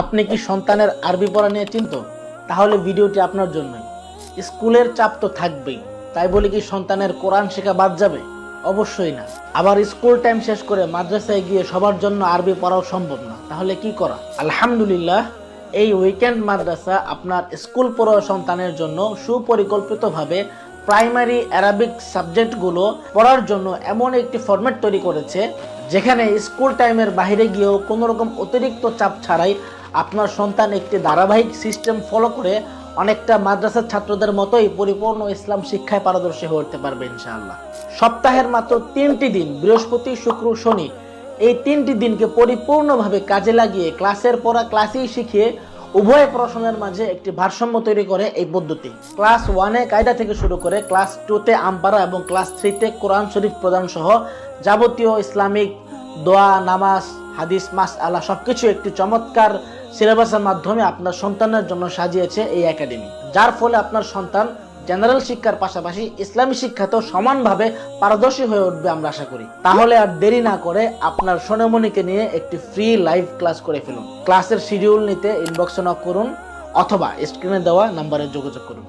আপনি কি সন্তানের আরবি পড়া নিয়ে চিন্ত তাহলে ভিডিওটি আপনার জন্যই। স্কুলের চাপ তো থাকবেই। তাই বলে কি সন্তানের কোরআন শেখা বাদ যাবে? অবশ্যই না। আবার স্কুল টাইম শেষ করে মাদ্রাসায় গিয়ে সবার জন্য আরবি পড়াও সম্ভব না। তাহলে কি করা? আলহামদুলিল্লাহ, এই উইকেন্ড মাদ্রাসা আপনার স্কুল পড়ুয়া সন্তানের জন্য সুপরিকল্পিতভাবে প্রাইমারি অ্যারাবিক সাবজেক্টগুলো পড়ার জন্য এমন একটি ফরম্যাট তৈরি করেছে, যেখানে স্কুল টাইমের বাইরে গিয়েও কোনো রকম অতিরিক্ত চাপ ছাড়াই আপনার সন্তান একটি ধারাবাহিক সিস্টেম ফলো করে অনেকটা মাদ্রাসার ছাত্রদের মতোই পরিপূর্ণ ইসলাম শিক্ষায় পারদর্শী হয়ে উঠতে পারবে ইনশাআল্লাহ। সপ্তাহের মাত্র তিনটি দিন, বৃহস্পতি, শুক্র, শনি, এই তিনটি দিনকে পরিপূর্ণভাবে কাজে লাগিয়ে ক্লাসের পড়া ক্লাসেই শিখিয়ে উভয় পড়াশোনার মাঝে একটি ভারসাম্য তৈরি করে এই পদ্ধতি। ক্লাস ওয়ানে কায়দা থেকে শুরু করে ক্লাস টুতে আমপারা এবং ক্লাস থ্রিতে কোরআন শরীফ প্রদান সহ যাবতীয় ইসলামিক দোয়া, নামাজ, হাদিস মাস আল্লাহ সবকিছু একটি চমৎকার সিলেবাসের মাধ্যমে আপনার সন্তানের জন্য সাজিয়েছে এই একাডেমি। যার ফলে আপনার সন্তান জেনারেল শিক্ষার পাশাপাশি ইসলামী শিক্ষাতেও সমানভাবে পারদর্শী হয়ে উঠবে আমরা আশা করি। তাহলে আর দেরি না করে আপনার সোনামণিকে নিয়ে একটি ফ্রি লাইভ ক্লাস করে ফেলুন। ক্লাসের শিডিউল নিতে ইনবক্সে নক করুন অথবা স্ক্রিনে দেওয়া নাম্বারে যোগাযোগ করুন।